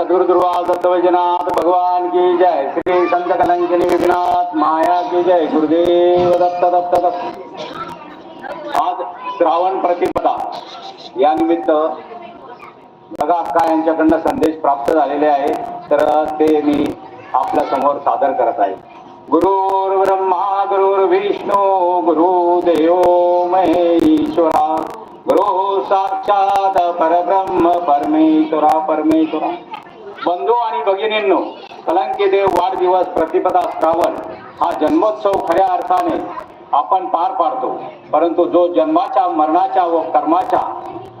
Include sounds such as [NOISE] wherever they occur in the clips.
सद्गुरु दुर्वा भगवान की जय। श्री संत कलंकिनी विघ्नाथ माया की जय। गुरुदेव दत्त दत्त दत्त। आज श्रावण प्रतिपदा। या निमित्त बघा अक्का यांच्याकडनं संदेश प्राप्त झालेले आहे तर ते मी आपल्यासमोर सादर करत आहे. गुरुर् ब्रह्मा गुरुर्विष्णू गुरुदेव महेश्वरा गुरु साक्षात परब्रह्म परमेश्वरा परमेश्वरा। बंधू आणि भगिनींनो कलंकी देव वाढदिवस प्रतिपदा श्रावण हा जन्मोत्सव खऱ्या अर्थाने आपण पार पाडतो. परंतु जो जन्माच्या मरणाच्या व कर्माच्या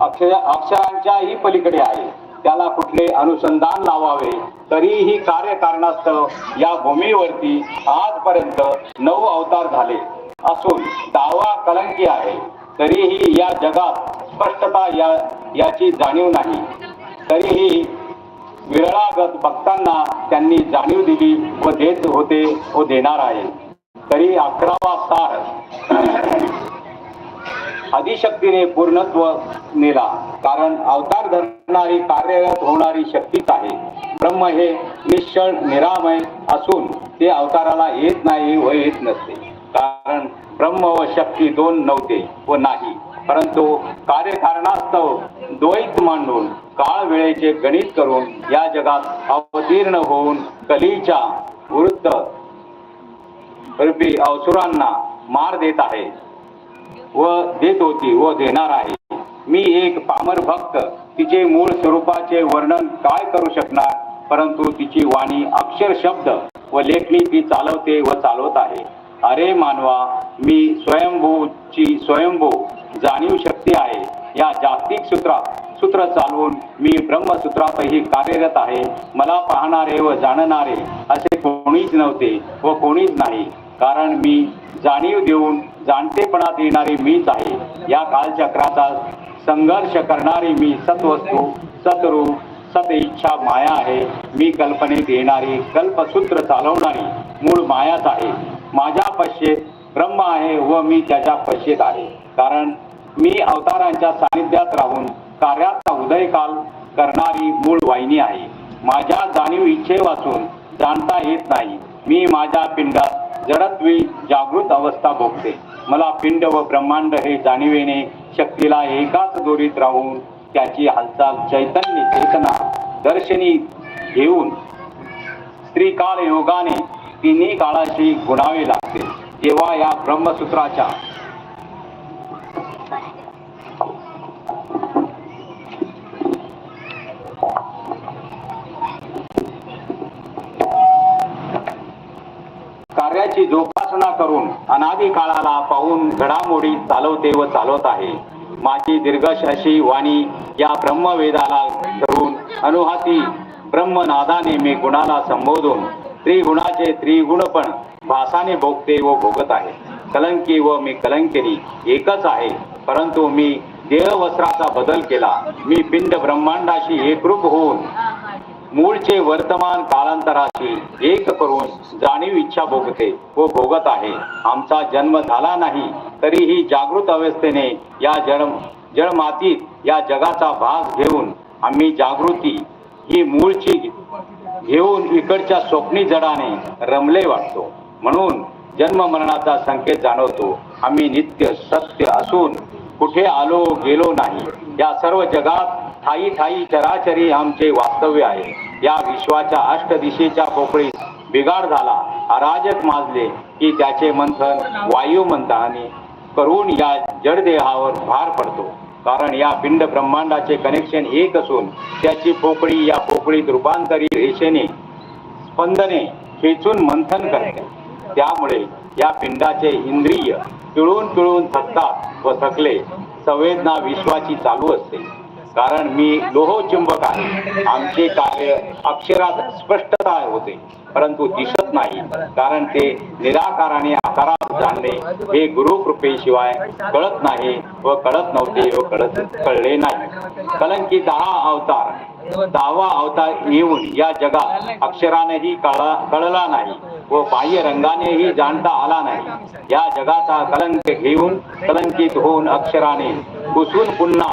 अक्षर अक्षरांच्याही पलीकडे आहे त्याला कुठले अनुसंधान लावावे तरीही कार्यकारणास्तव या भूमीवरती आजपर्यंत नऊ अवतार झाले. असून दावा कलंकी आहे तरीही या जगात स्पष्टता या याची जाणीव नाही. तरीही विरळागत भक्तांना त्यांनी जाणीव दिली व देत होते व देणार आहे. तरी अकरावा सार [CLEARS THROAT] अधिशक्तीने पूर्णत्व नेला. कारण अवतार धरणारी कार्यरत होणारी शक्तीच आहे. ब्रह्म हे निश्चळ निरामय असून ते अवताराला येत नाही व येत नसते. कारण ब्रह्म व शक्ती दोन नव्हते व नाही. परंतु कार्यकारणास्तव द्वैत मांडून काळ वेळेचे गणित करून या जगात अवतीर्ण होऊन कलीच्या वृत्त रूपी अवसुरांना मार देत आहे व देत होती व देणार आहे. मी एक पामर भक्त तिचे मूळ स्वरूपाचे वर्णन काय करू शकणार? परंतु तिची वाणी अक्षर शब्द व लेखणी ती चालवते व चालवत आहे. अरे मानवा मी स्वयंभूची स्वयंभू जाणीव शक्ती आहे. या जागतिक सूत्रात सूत्र चालवून मी ब्रह्मसूत्रातही कार्यरत आहे. मला पाहणारे व जाणणारे असे कोणीच नव्हते व कोणीच नाही. कारण मी जाणीव देऊन जाणतेपणात येणारी मीच आहे. या कालचक्राचा संघर्ष करणारी मी सत्वस्तू सतरूप सत इच्छा माया आहे. मी कल्पनेत येणारी कल्पसूत्र चालवणारी मूळ मायाच आहे. माझ्या पश्चेत ब्रह्म आहे व मी त्याच्या पश्चेत आहे. कारण मी अवतारांच्या सानिध्यात राहून कार्याचा उदयकाल करणारी मूळ वाहिनी आहे. माझ्या जाणीव इच्छे वाचून जाणता येत नाही. मी माझ्या पिंडात जडत्वी जागृत अवस्था भोगते. मला पिंड व ब्रह्मांड हे जाणीवेने शक्तीला एकाच दोरीत राहून त्याची हालचाल चैतन्य चेतना दर्शनी घेऊन स्त्रीकाळ योगाने तिन्ही काळाशी गुणावे लागते. तेव्हा या ब्रह्मसूत्राच्या कार्याची जोपासना करून अनादी काळाला पाहून घडामोडी चालवते व चालवत आहे. माझी दीर्घश अशी वाणी या ब्रह्मवेदाला धरून अनुहाती ब्रह्मनादाने मी गुणाला संबोधून त्रिगुणाचे त्रिगुण पण भासाने भोगते व भोगत आहे. कलंकी व मी कलंकिनी एकच आहे परंतु मी देहवस्त्राचा बदल केला. मी पिंड ब्रह्मांडाशी एकरूप होऊन मूळचे वर्तमान कालांतराशी एक करून जाणीव इच्छा भोगते व भोगत आहे. आमचा जन्म झाला नाही तरीही जागृत अवस्थेने या जड जडमातीत या जगाचा भाग घेऊन आम्ही जागृती ही मूळची घेऊन इकडच्या स्वप्नी जडाने रमले वाटतो. म्हणून जन्म मरणाचा संकेत जाणवतो. आम्ही नित्य सत्य असून कुठे आलो गेलो नाही. या सर्व जगात ठाई ठाई चराचरी आमचे वास्तव्य आहे. या विश्वाच्या अष्ट दिशेच्या पोकळीत बिगाड झाला. अराजक माजले की त्याचे मंथन वायू मंथाने करून या जडदेहावर भार पडतो. कारण या पिंड ब्रह्मांडाचे कनेक्शन एक असून त्याची पोकळी या पोकळीत रूपांतरी रेषेने स्पंदने खेचून मंथन करते. त्यामुळे या पिंडाचे इंद्रिय पिळून पिळून थकतात व थकले. संवेदना विश्वाची चालू असते. कारण मी लोहचुंबक आहे. आमचे कार्य अक्षरात स्पष्टता होते परंतु दिसत नाही. कारण ते निराकाराने आकारात जाणणे हे गुरुकृपेशिवाय कळत नाही व कळत नव्हते व कळत कळले नाही. कलंकी दहा अवतार दहावा अवतार येऊन या जगात अक्षरानेही कळा कळला नाही व बाह्य रंगानेही जाणता आला नाही. या जगाचा कलंक घेऊन कलंकित होऊन अक्षराने घुसून पुन्हा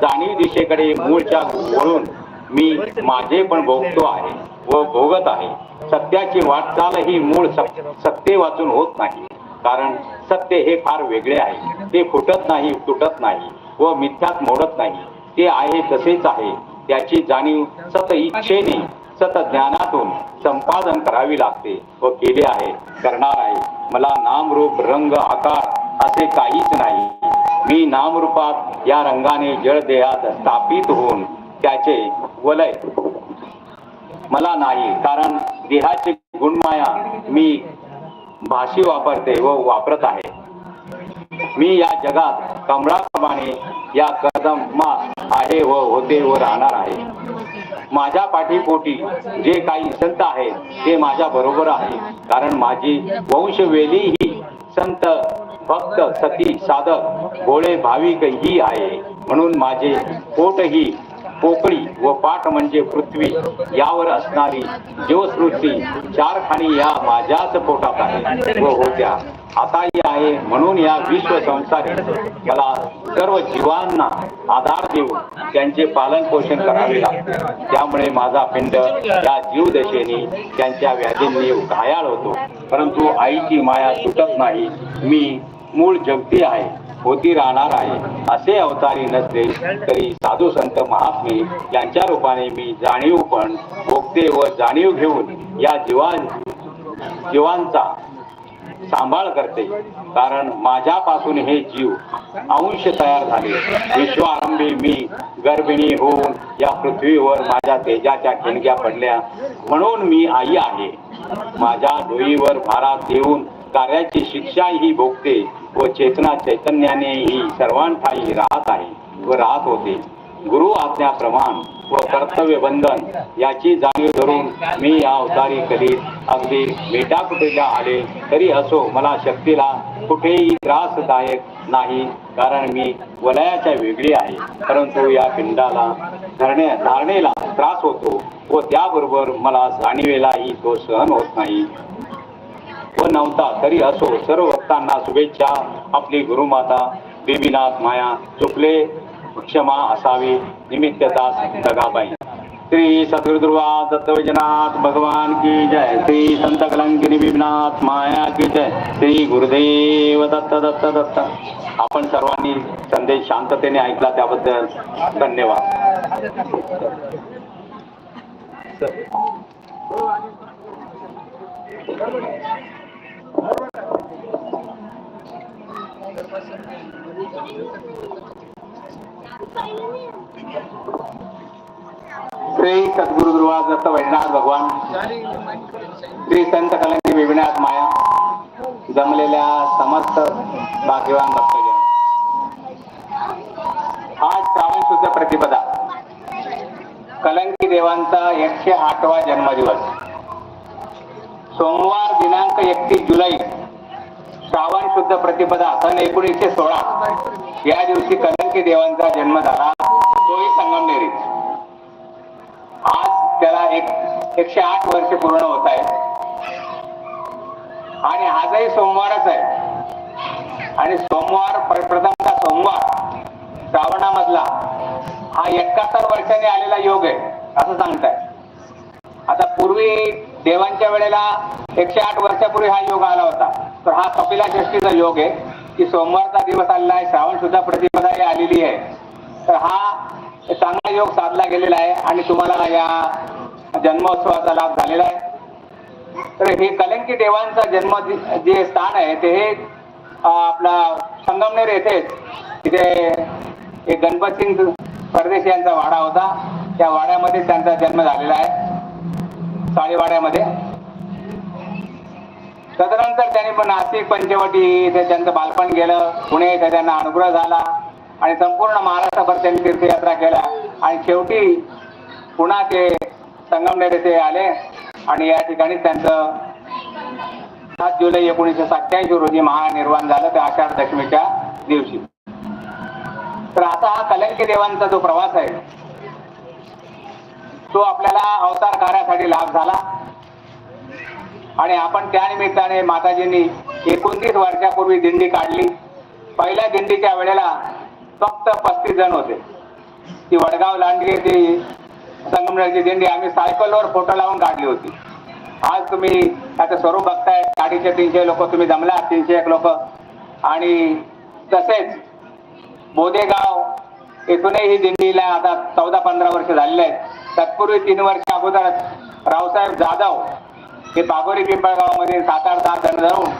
जाणीव दिशेकडे मूळच्या वळून मी माझे पण भोगतो आहे व भोगत आहे. सत्याची वाटचाल ही मूळ सत- सत्य वाचून होत नाही. कारण सत्य हे फार वेगळे आहे. ते फुटत नाही तुटत नाही व मिथ्यात मोडत नाही. ते आहे तसेच आहे. त्याची जाणीव सत इच्छेने सत ज्ञानातून संपादन करावी लागते व केले आहे करणार आहे. मला नाम रूप रंग आकार असे काहीच नाही. मी नामरूपात या रंगाने जळ देहात स्थापित होऊन त्याचे वलय. मला नाही कारण देहाची गुणमाया मी भाषी वापरते व वापरत आहे. मी या जगात कमळाप्रमाणे या कदमात आहे व होते व राहणार आहे. माझ्या पाठीपोटी जे काही संत आहेत ते माझ्या बरोबर आहे कारण माझी वंशवेली ही संत भक्त सती साधक भोळे भाविक ही आहे. म्हणून माझे पोटही पोकळी व पाठ म्हणजे पृथ्वी यावर असणारी जीवसृष्टी चार खाणी या माझ्याच पोटात आहे. व होत्या. आताही आहे म्हणून या विश्व संसारी. मला सर्व जीवांना आधार देऊन त्यांचे पालन पोषण करावे लागते. त्यामुळे माझा पिंड या जीवदशेने त्यांच्या व्याधींनी घायाळ होतो. परंतु आईची माया सुटत नाही. मी मूळ जगती आहे. होती राहणार आहे. असे अवतारी नसले तरी साधू संत महात्मे यांच्या रूपाने मी जाणीव पण भोगते व जाणीव घेऊन या जीवां जीवांचा सांभाळ करते. कारण माझ्यापासून हे जीव अंश तयार झाले. विश्वारंभी मी गर्भिणी होऊन या पृथ्वीवर माझ्या तेजाच्या ठिणग्या पडल्या. म्हणून मी आई आहे. माझ्या डोईवर भारात देऊन कार्याची शिक्षा ही भोगते. व चेतना चैतन्याने ही सर्वांठाई राहत आहे व राहत होते. गुरु आज्ञा प्रमाण व कर्तव्य बंधन याची जाणीव धरून मी या अवतारी करीत अगदी मेटाकुटीला आले तरी असो मला शक्तीला कुठेही त्रासदायक नाही कारण मी वलयाच्या वेगळी आहे. परंतु या पिंडाला धरणे धारणेला त्रास होतो व त्याबरोबर मला जाणीवेलाही तो सहन होत नाही. व नव्हता तरी असो. सर्व भक्तांना शुभेच्छा. आपली गुरुमाता देवीनाथ माया चुकले क्षमा असावी. निमित्तदास दगाबाई. श्री सद्गुरुद्रुवा दत्त वैजनाथ भगवान की जय. श्री संत कलंकिनी विमनाथ माया की जय. श्री गुरुदेव दत्त दत्त दत्त. आपण सर्वांनी संदेश शांततेने ऐकला त्याबद्दल धन्यवाद. श्री सद्गुरु ध्रुवा दत्त वैजनाथ भगवान श्री संत कलंकी विविनाथ माया जमलेल्या समस्त भाग्यवान भक्तजन. आज श्रावण शुद्ध प्रतिपदा. कलंकी देवांचा एकशे आठवा जन्मदिवस. सोमवार दिनांक एकतीस जुलै श्रावण शुद्ध प्रतिपदा सन एकोणीसशे सोळा. या दिवशी कलंकी देवांचा जन्म झाला. तोही संगमनेरीत. आज त्याला एक एकशे आठ वर्ष पूर्ण होत आहे आणि आजही सोमवारच आहे. आणि सोमवार प्रथमचा सोमवार श्रावणामधला हा एकाहत्तर वर्षांनी आलेला योग आहे असं सांगताय. आता पूर्वी देवांच्या वेळेला एकशे आठ वर्षापूर्वी हा योग आला होता. तर हा कपिला षष्टीचा योग आहे की सोमवारचा दिवस आलेला आहे श्रावण सुद्धा प्रतिपदा ही आलेली आहे. तर हा चांगला योग साधला गेलेला आहे आणि तुम्हाला या जन्मोत्सवाचा लाभ झालेला आहे. तर हे कलंकी देवांचा जन्म जे स्थान आहे ते हे आपला संगमनेर येथेच तिथे एक गणपत सिंग परदेशी यांचा वाडा होता. त्या वाड्यामध्ये त्यांचा जन्म झालेला आहे. साळीवाड्यामध्ये. तदनंतर त्यांनी पण नाशिक पंचवटी इथे त्यांचं बालपण गेलं. पुणे इथे त्यांना अनुग्रह झाला. आणि संपूर्ण महाराष्ट्रभर त्यांनी तीर्थयात्रा केल्या. आणि शेवटी पुन्हा ते संगमनेर येथे आले. आणि या ठिकाणी त्यांचं सात जुलै एकोणीसशे सत्याऐंशी रोजी महानिर्वाण झालं ते आषाढ दशमीच्या दिवशी. तर आता हा कलंकी देवांचा जो प्रवास आहे तो आपल्याला अवतार कार्यासाठी लाभ झाला. आणि आपण त्या निमित्ताने माताजींनी एकोणतीस वर्षापूर्वी दिंडी काढली. पहिल्या दिंडीच्या वेळेला फक्त पस्तीस जण होते. ती वडगाव लांडगे ती संगमनेरची दिंडी आम्ही सायकलवर फोटो लावून काढली होती. आज तुम्ही त्याचं स्वरूप बघताय. साडीचे तीनशे लोक तुम्ही जमला तीनशे एक लोक. आणि तसेच बोदेगाव इथूनही ही दिंडीला आता चौदा पंधरा वर्ष झालेले आहेत. तत्पूर्वी तीन वर्ष अगोदर रावसाहेब जाधव हे बागोरी पिंपळगावमध्ये सात आठ दहा जण जाऊन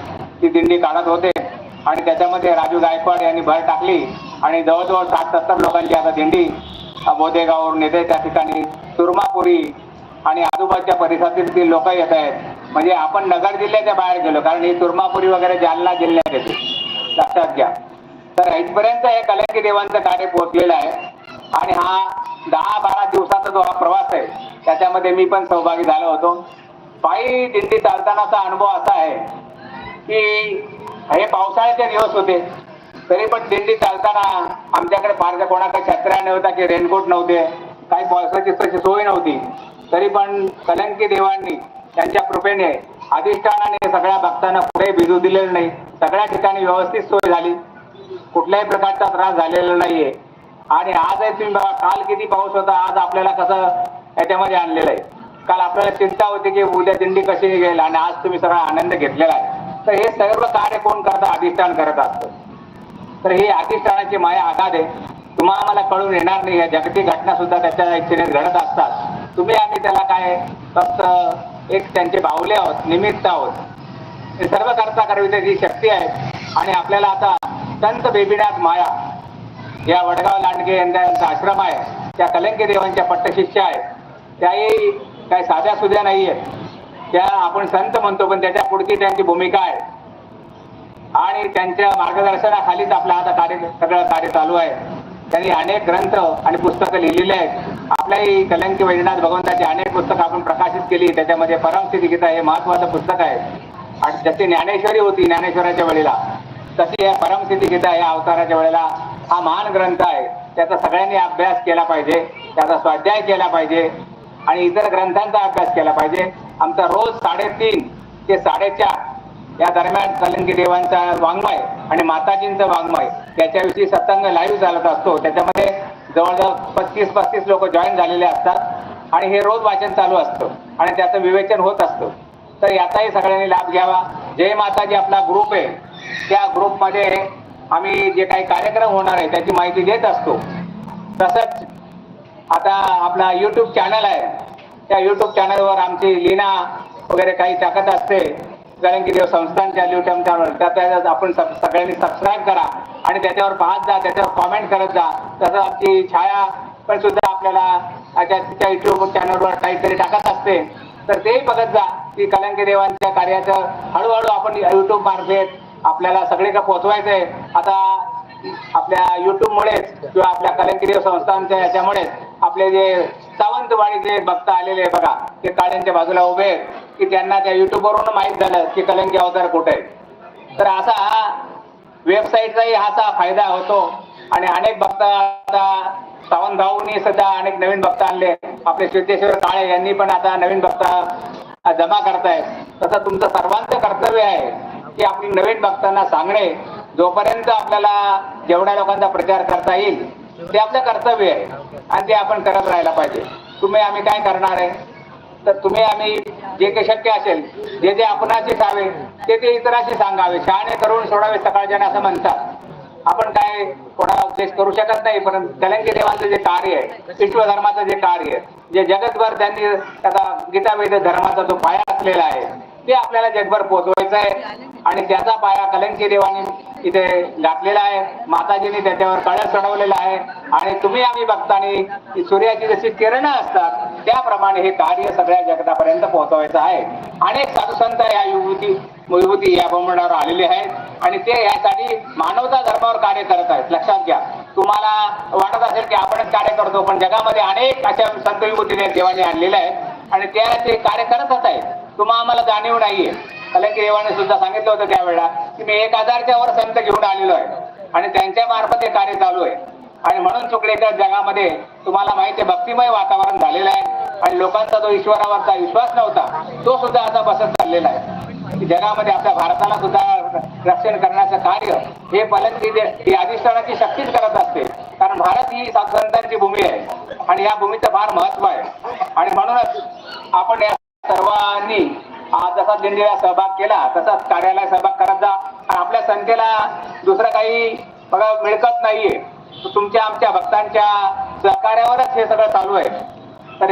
ती दिंडी काढत होते. आणि त्याच्यामध्ये राजू गायकवाड यांनी भर टाकली. आणि जवळजवळ सात सत्तर लोकांची आता दिंडी अ, बोदेगाववरून येते. त्या ठिकाणी सुरमापुरी आणि आजूबाजूच्या परिसरातील लोक येत आहेत. म्हणजे आपण नगर जिल्ह्याच्या बाहेर गेलो. कारण ही सुरमापुरी वगैरे जालना जिल्ह्यात येते. लक्षात घ्या. तर इथपर्यंत हे कलंकी देवांचं कार्य पोहोचलेलं आहे. आणि हा दहा बारा दिवसाचा जो हा प्रवास आहे त्याच्यामध्ये मी पण सहभागी झालो होतो. पायी दिंडी चालतानाचा अनुभव असा आहे की हे पावसाळ्याचे दिवस होते. तरी पण दिंडी चालताना आमच्याकडे फारशा कोणाकडे छत्र्या नव्हता की रेनकोट नव्हते. काही पावसाची तशी सोय नव्हती. तरी पण कलंकी देवांनी त्यांच्या कृपेने अधिष्ठानाने सगळ्या भक्तांना कुठेही भिजू दिलेलं नाही. सगळ्या ठिकाणी व्यवस्थित सोय झाली. कुठल्याही प्रकारचा त्रास झालेला नाहीये. आणि आज आहे तुम्ही बघा काल किती पाऊस होता आज आपल्याला कसं याच्यामध्ये आणलेलं आहे. काल आपल्याला चिंता होती की उद्या दिंडी कशी निघेल आणि आज तुम्ही सगळा आनंद घेतलेला आहे. तर हे सर्व कार्य कोण करता? अधिष्ठान करत असतं. तर ही अधिष्ठानाची माया आघात आहे. तुम्हाला आम्हाला कळून येणार नाही. या जागतिक घटना सुद्धा त्याच्या इच्छेने घडत असतात. तुम्ही आम्ही त्याला काय फक्त एक त्यांचे बाहुले आहोत निमित्त आहोत. हे सर्व करता करविते शक्ती आहे. आणि आपल्याला आता संत बेबीनाथ माया या वडगाव लांडगे यांचा आश्रम आहे. त्या कलंकी देवांच्या पट्टशिष्य आहेत. त्याही काय साध्या सुध्या नाही आहेत त्या आपण संत म्हणतो पण त्याच्या पुढची त्यांची भूमिका आहे. आणि त्यांच्या मार्गदर्शनाखालीच आपला आता कार्य सगळं कार्य चालू आहे. त्यांनी अनेक ग्रंथ आणि पुस्तकं लिहिलेली आहेत. आपल्याही कलंकी वैद्यनाथ भगवंताची अनेक पुस्तकं आपण प्रकाशित केली. त्याच्यामध्ये परमसिद्धी गीता हे महत्वाचं पुस्तक आहे. आणि जशी ज्ञानेश्वरी होती ज्ञानेश्वराच्या वेळेला तशी या परमसिद्धी गीता या अवताराच्या वेळेला हा महान ग्रंथ आहे. त्याचा सगळ्यांनी अभ्यास केला पाहिजे. त्याचा स्वाध्याय केला पाहिजे. आणि इतर ग्रंथांचा अभ्यास केला पाहिजे. आमचा रोज साडेतीन ते साडेचार या दरम्यान कलंकी देवांचा वाङ्मय आणि माताजींचं वाङ्मय त्याच्याविषयी सत्संग लाईव्ह चालत असतो. त्याच्यामध्ये जवळजवळ पस्तीस पस्तीस लोक जॉईन झालेले असतात. आणि हे रोज वाचन चालू असतं. आणि त्याचं विवेचन होत असतं. तर याचाही सगळ्यांनी लाभ घ्यावा. जय माताजी आपला ग्रुप आहे. त्या ग्रुपमध्ये आम्ही जे काही कार्यक्रम होणार आहे त्याची माहिती देत असतो. तसंच आता आपला युट्यूब चॅनल आहे. त्या युट्यूब चॅनलवर आमची लीना वगैरे काही टाकत असते. कलंकी देव संस्थांच्या युट्यूब चॅनल त्यात आपण सगळ्यांनी सबस्क्राईब करा आणि त्याच्यावर पाहत जा त्याच्यावर कॉमेंट करत जा. तसं आमची छाया पण सुद्धा आपल्याला त्याच्या तिच्या युट्यूब चॅनलवर काहीतरी टाकत असते. तर तेही बघत जा की कलंकी देवांच्या कार्याचं हळूहळू आपण युट्यूब मार्फत आपल्याला सगळीकडे पोहोचवायचंय. आता आपल्या युट्यूबमुळेच किंवा आपल्या कलंकीदेव संस्थांच्या याच्यामुळेच आपले जे सावंतवाडीचे भक्त आलेले आहे बघा ते काळ्यांच्या बाजूला उभे की त्यांना त्या युट्यूबवरून माहीत झालं की कलंकी अवतार कुठे आहे तर असा हा वेबसाईटचाही असा फायदा होतो. आणि अनेक भक्त आता सावंत भाऊनी सध्या अनेक नवीन भक्त आणले. आपले सिद्धेश्वर काळे यांनी पण आता नवीन भक्त जमा करतायत. तसं तुमचं सर्वांचं कर्तव्य आहे की आपली नवीन भक्तांना सांगणे. जोपर्यंत आपल्याला जेवढ्या लोकांचा प्रचार करता येईल ते आपलं कर्तव्य आहे. आणि ते आपण करत राहायला पाहिजे. तुम्ही आम्ही काय करणार आहे? तर तुम्ही आम्ही जे काही शक्य असेल जे जे आपणाशी सावे ते ते इतरांशी सांगावे. शहाणे करून सोडावे सकाळच्या असं म्हणतात. आपण काय कोणाला उपदेश करू शकत नाही परंतु कलंकी देवांचं जे कार्य आहे विश्व धर्माचं जे कार्य आहे जे जगतभर त्यांनी त्याचा गीतावेद धर्माचा जो पाया असलेला आहे ते आपल्याला जगभर पोहोचवायचं आहे. आणि त्याचा पाया कलंकी देवानी इथे घातलेला आहे. माताजीने त्याच्यावर कळस चढवलेला आहे. आणि तुम्ही आम्ही बघतानी सूर्याची जशी किरणं असतात त्याप्रमाणे हे कार्य सगळ्या जगतापर्यंत पोहोचवायचं आहे. अनेक साधुसंत या युवती युवती या ब्रह्मंडावर आलेले आहेत. आणि ते यासाठी मानवता धर्मावर कार्य करत आहेत. लक्षात घ्या. तुम्हाला वाटत असेल की आपणच कार्य करतो पण जगामध्ये अनेक अशा संत विभूतीने देवाने आणलेल्या आहेत. आणि त्या ते कार्य करतच आहेत. तुम्हा आम्हाला जाणीव नाहीये. कलंकी देवाने सुद्धा सांगितलं होतं त्यावेळेला की मी एक हजारच्या वर संत घेऊन आलेलो आहे. आणि त्यांच्या मार्फत हे कार्य चालू आहे. आणि म्हणून चुकडेकर जगामध्ये तुम्हाला माहिती आहे भक्तिमय वातावरण झालेलं आहे. आणि लोकांचा जो ईश्वरावरचा विश्वास नव्हता तो सुद्धा आता बसत चाललेला आहे. जगामध्ये आपल्या भारताला सुद्धा रक्षण करण्याचं कार्य हे पलंकी ही अधिष्ठानाची शक्तीच करत असते. कारण भारत ही संतांची भूमी आहे. आणि या भूमीचं फार महत्त्व आहे. आणि म्हणूनच आपण या सर्वांनी आज जसा दिंडीला सहभाग केला तसाच कार्यालय सहभाग करत जा. आणि आपल्या संख्येला दुसरं काही बघा मिळकत नाहीये. तुमच्या आमच्या भक्तांच्या सहकार्यावरच हे सगळं चालू आहे. तर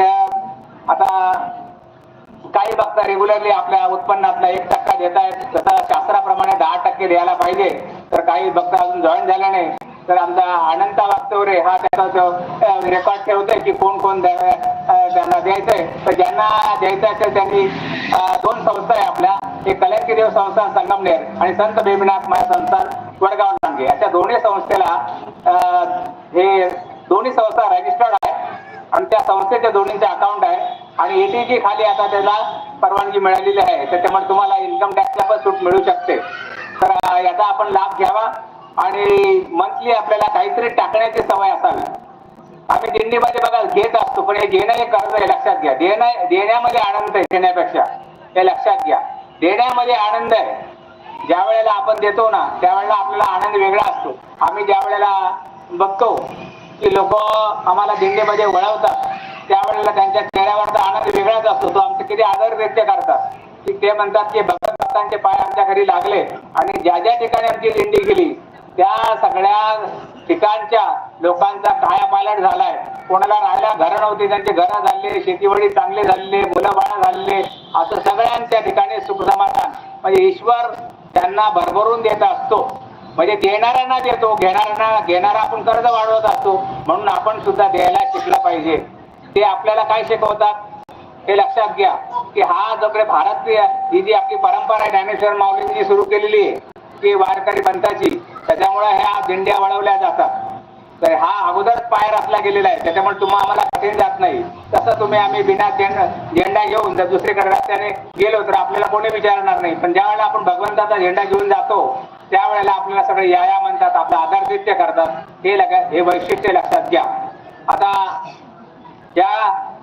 आता काही भक्त रेग्युलरली आपल्या उत्पन्नातला एक टक्का देत आहेत तसं शास्त्राप्रमाणे दहा टक्के द्यायला पाहिजे तर काही भक्त अजून जॉईन झाल्याने नाही. तर आमचा अनंत वास्तवरे हा त्याचा रेकॉर्ड ठेवतोय की कोण कोण त्यांना द्यायचंय. तर ज्यांना द्यायचं असेल त्यांनी दोन संस्था आहे आपल्या. एक कल्याणकी देव संस्थान संगमनेर आणि संत बेबीनाथ माया संस्थान वडगाव लांगे अशा दोन्ही संस्थेला हे दोन्ही संस्था रजिस्टर्ड आहे. आणि त्या संस्थेचे दोन्हीचे अकाउंट आहे. आणि एटीजी खाली आता त्याला परवानगी मिळालेली आहे. त्याच्यामुळे तुम्हाला इन्कम टॅक्सला पण सूट मिळू शकते. तर याचा आपण लाभ घ्यावा. आणि मंथली आपल्याला काहीतरी टाकण्याची सवय असावी. आम्ही दिंडीमध्ये बघा घेत असतो पण हे घेणं हे कर्ज आहे लक्षात घ्या. देणं देण्यामध्ये आनंद आहे घेण्यापेक्षा हे लक्षात घ्या. देण्यामध्ये आनंद आहे. ज्या वेळेला आपण देतो ना त्यावेळेला आपल्याला आनंद वेगळा असतो. आम्ही ज्या वेळेला बघतो की लोक आम्हाला दिंडीमध्ये वळवतात त्यावेळेला त्यांच्या चेहऱ्यावरचा आनंद वेगळाच असतो. तो आमचे किती आदर व्यक्त करतात. की ते म्हणतात की भगत भक्तांचे पाय आमच्या घरी लागले आणि ज्या ज्या ठिकाणी आमची दिंडी गेली त्या सगळ्या ठिकाणच्या लोकांचा कायापालट झालाय. कोणाला राहायला घरं नव्हती त्यांचे घरं झाले शेतीवडी चांगले झालेले मुलं बाळं झालेले असं सगळ्यांच्या ठिकाणी सुख समाधान. म्हणजे ईश्वर त्यांना भरभरून देत असतो. म्हणजे देणाऱ्यांना देतो घेणाऱ्यांना घेणारा आपण कर्ज वाढवत असतो. म्हणून आपण सुद्धा द्यायला शिकलं पाहिजे. ते आपल्याला काय शिकवतात? हे लक्षात घ्या की हा जोकडे भारतीय ही जी आपली परंपरा आहे ज्ञानेश्वर माऊलींनी सुरू केलेली आहे की वारकरी पंथाची त्याच्यामुळे ह्या दिंड्या वळवल्या जातात. तर हा अगोदरच पाय रचला गेलेला आहे. त्याच्यामुळे तुम्हा आम्हाला कठीण जात नाही. तसं तुम्ही आम्ही बिना झेंडा झेंडा घेऊन जर दुसरीकडे रस्त्याने गेलो तर आपल्याला कोणी विचारणार नाही. पण ज्या वेळेला आपण भगवंताचा झेंडा घेऊन जातो त्यावेळेला आपल्याला सगळे या या म्हणतात आपलं आदरदित्य करतात. हे लगा हे वैशिष्ट्य लक्षात घ्या. आता या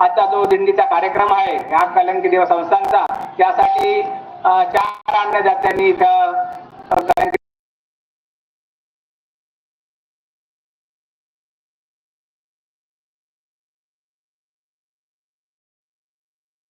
आजचा जो दिंडीचा कार्यक्रम आहे या कलंकी देव संस्थांचा त्यासाठी चार अन्नदात्यांनी इथं